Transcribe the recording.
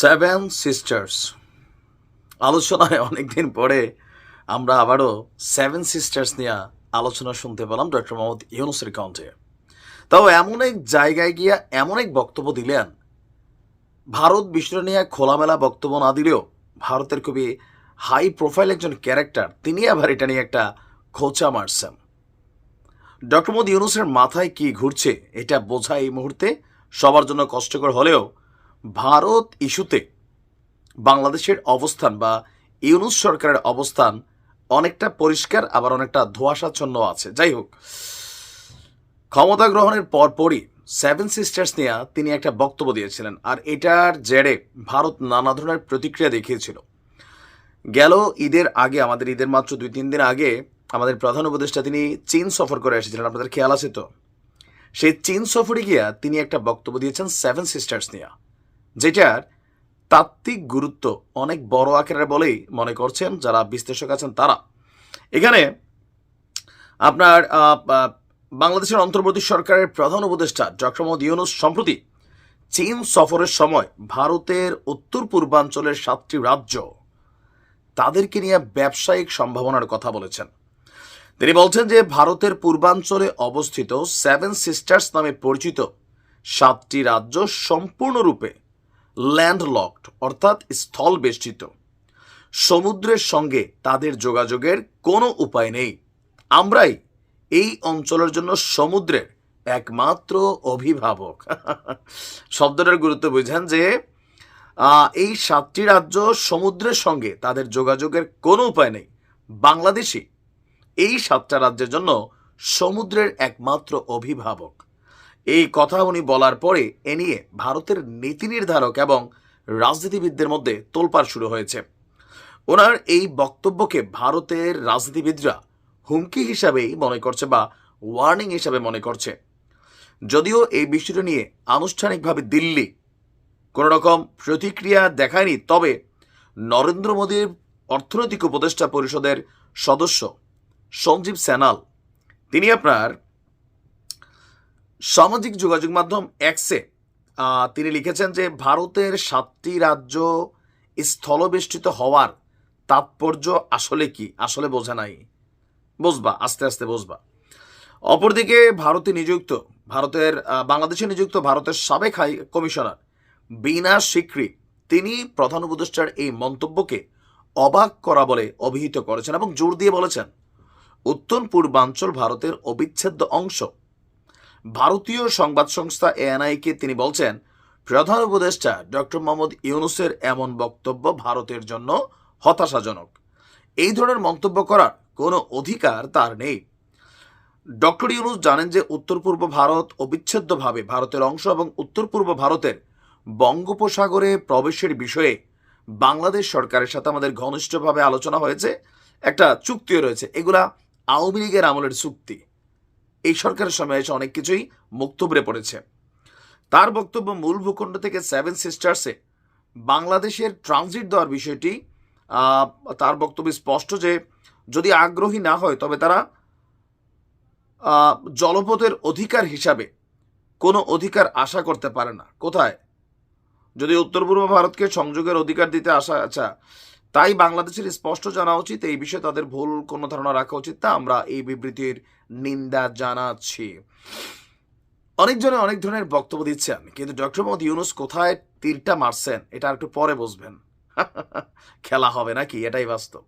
Seven sisters আলোচনায় অনেকদিন পরে আমরা আবারও সেভেন সিস্টার্স নিয়ে আলোচনা শুনতে পেলাম ডক্টর মোহাম্মদ ইউনুসের কণ্ঠে। তাও এমন এক জায়গায় গিয়া এমন এক বক্তব্য দিলেন, ভারত বিশ্ব নিয়ে খোলামেলা বক্তব্য না দিলেও ভারতের খুবই হাই প্রোফাইল একজন ক্যারেক্টার তিনি আবার এটা নিয়ে একটা খোঁচা মারছেন। ডক্টর মোহাম্মদ ইউনুসের মাথায় কি ঘুরছে এটা বোঝা এই মুহূর্তে সবার জন্য কষ্টকর হলেও ভারত ইস্যুতে বাংলাদেশের অবস্থান বা ইউনুস সরকারের অবস্থান অনেকটা পরিষ্কার, আবার অনেকটা ধোঁয়াশাচ্ছন্ন আছে। যাই হোক, ক্ষমতা গ্রহণের পরপরই সেভেন সিস্টার্স নিয়ে তিনি একটা বক্তব্য দিয়েছিলেন, আর এটার জেরে ভারত নানা ধরনের প্রতিক্রিয়া দেখিয়েছিল। গেল ঈদের আগে, আমাদের ঈদের মাত্র দুই তিন দিন আগে, আমাদের প্রধান উপদেষ্টা তিনি চীন সফর করে এসেছিলেন, আপনাদের খেয়াল আছে তো? সেই চীন সফরে গিয়া তিনি একটা বক্তব্য দিয়েছেন সেভেন সিস্টার্স নিয়ে। যেটার তাত্ত্বিক গুরুত্ব অনেক বড় আকারের বলেই মনে করছেন যারা বিশ্লেষক আছেন তারা। এখানে আপনার বাংলাদেশের অন্তর্বর্তী সরকারের প্রধান উপদেষ্টা ডক্টর মোহাম্মদ ইউনুস সম্প্রতি চীন সফরের সময় ভারতের উত্তর পূর্বাঞ্চলের সাতটি রাজ্য তাদেরকে নিয়ে ব্যবসায়িক সম্ভাবনার কথা বলেছেন। তিনি বলছেন যে ভারতের পূর্বাঞ্চলে অবস্থিত সেভেন সিস্টার্স নামে পরিচিত সাতটি রাজ্য সম্পূর্ণরূপে ল্যান্ডলকড অর্থাৎ স্থল বেষ্টিত সমুদ্রের সঙ্গে তাদের যোগাযোগের কোনো উপায় নেই। আমরাই এই অঞ্চলের জন্য সমুদ্রের একমাত্র অভিভাবক। শব্দটার গুরুত্ব বুঝেন যে এই সাতটি রাজ্য সমুদ্রের সঙ্গে তাদের যোগাযোগের কোনো উপায় নেই। বাংলাদেশই এই সাতটা রাজ্যের জন্য সমুদ্রের একমাত্র অভিভাবক। এই কথা উনি বলার পরে এ নিয়ে ভারতের নীতি নির্ধারক এবং রাজনীতিবিদদের মধ্যে তোলপাড় শুরু হয়েছে। ওনার এই বক্তব্যকে ভারতের রাজনীতিবিদরা হুমকি হিসাবেই মনে করছে বা ওয়ার্নিং হিসাবে মনে করছে। যদিও এই বিষয়টা নিয়ে আনুষ্ঠানিকভাবে দিল্লি কোনো রকম প্রতিক্রিয়া দেখায়নি, তবে নরেন্দ্র মোদীর অর্থনৈতিক উপদেষ্টা পরিষদের সদস্য সঞ্জীব স্যানাল তিনি আপনার সামাজিক যোগাযোগ মাধ্যম এক্সে তিনি লিখেছেন যে ভারতের সাতটি রাজ্য স্থলবেষ্টিত হওয়ার তাৎপর্য আসলে কি? আসলে বোঝা নাই। বুঝবা, আস্তে আস্তে বুঝবা। অপরদিকে ভারতে নিযুক্ত, ভারতের বাংলাদেশে নিযুক্ত ভারতের সাবেক হাই কমিশনার বিনা সিকরি, তিনি প্রধান উপদেষ্টার এই মন্তব্যকে অবাক করা বলে অভিহিত করেছেন এবং জোর দিয়ে বলেছেন উত্তর পূর্বাঞ্চল ভারতের অবিচ্ছেদ্য অংশ ভারতীয় সংবাদ সংস্থা এএনআইকে তিনি বলছেন, প্রধান উপদেষ্টা ডক্টর মোহাম্মদ ইউনুসের এমন বক্তব্য ভারতের জন্য হতাশাজনক। এই ধরনের মন্তব্য করার কোনো অধিকার তার নেই। ডক্টর ইউনুস জানেন যে উত্তর পূর্ব ভারত অবিচ্ছেদ্যভাবে ভারতের অংশ এবং উত্তর পূর্ব ভারতের বঙ্গোপসাগরে প্রবেশের বিষয়ে বাংলাদেশ সরকারের সাথে আমাদের ঘনিষ্ঠভাবে আলোচনা হয়েছে, একটা চুক্তিও রয়েছে। এগুলা আওয়ামী লীগের আমলের চুক্তি। এই সরকারের সময় এসে অনেক কিছুই মুক্তবরে পড়েছে। তার বক্তব্য মূল ভূখণ্ড থেকে সেভেন সিস্টার্সে বাংলাদেশের ট্রানজিট দেওয়ার বিষয়টি তার বক্তব্য স্পষ্ট যে, যদি আগ্রহী না হয়, তবে তারা জলপথের অধিকার হিসাবে কোনো অধিকার আশা করতে পারে না। কোথায়? যদি উত্তর পূর্ব ভারতকে সংযোগের অধিকার দিতে আসা আচ্ছা তাই বাংলাদেশের স্পষ্ট জানা উচিত, এই বিষয়ে তাদের ভুল কোনো ধারণা রাখা উচিত তা আমরা এই বিবৃতির নিন্দা জানাচ্ছি। অনেকজনে অনেক ধরনের বক্তব্য দিচ্ছেন, কিন্তু ডক্টর মোহাম্মদ ইউনুস কোথায় তীরটা মারছেন, এটা একটু পরে বুঝবেন। খেলা হবে নাকি? এটাই বাস্তব।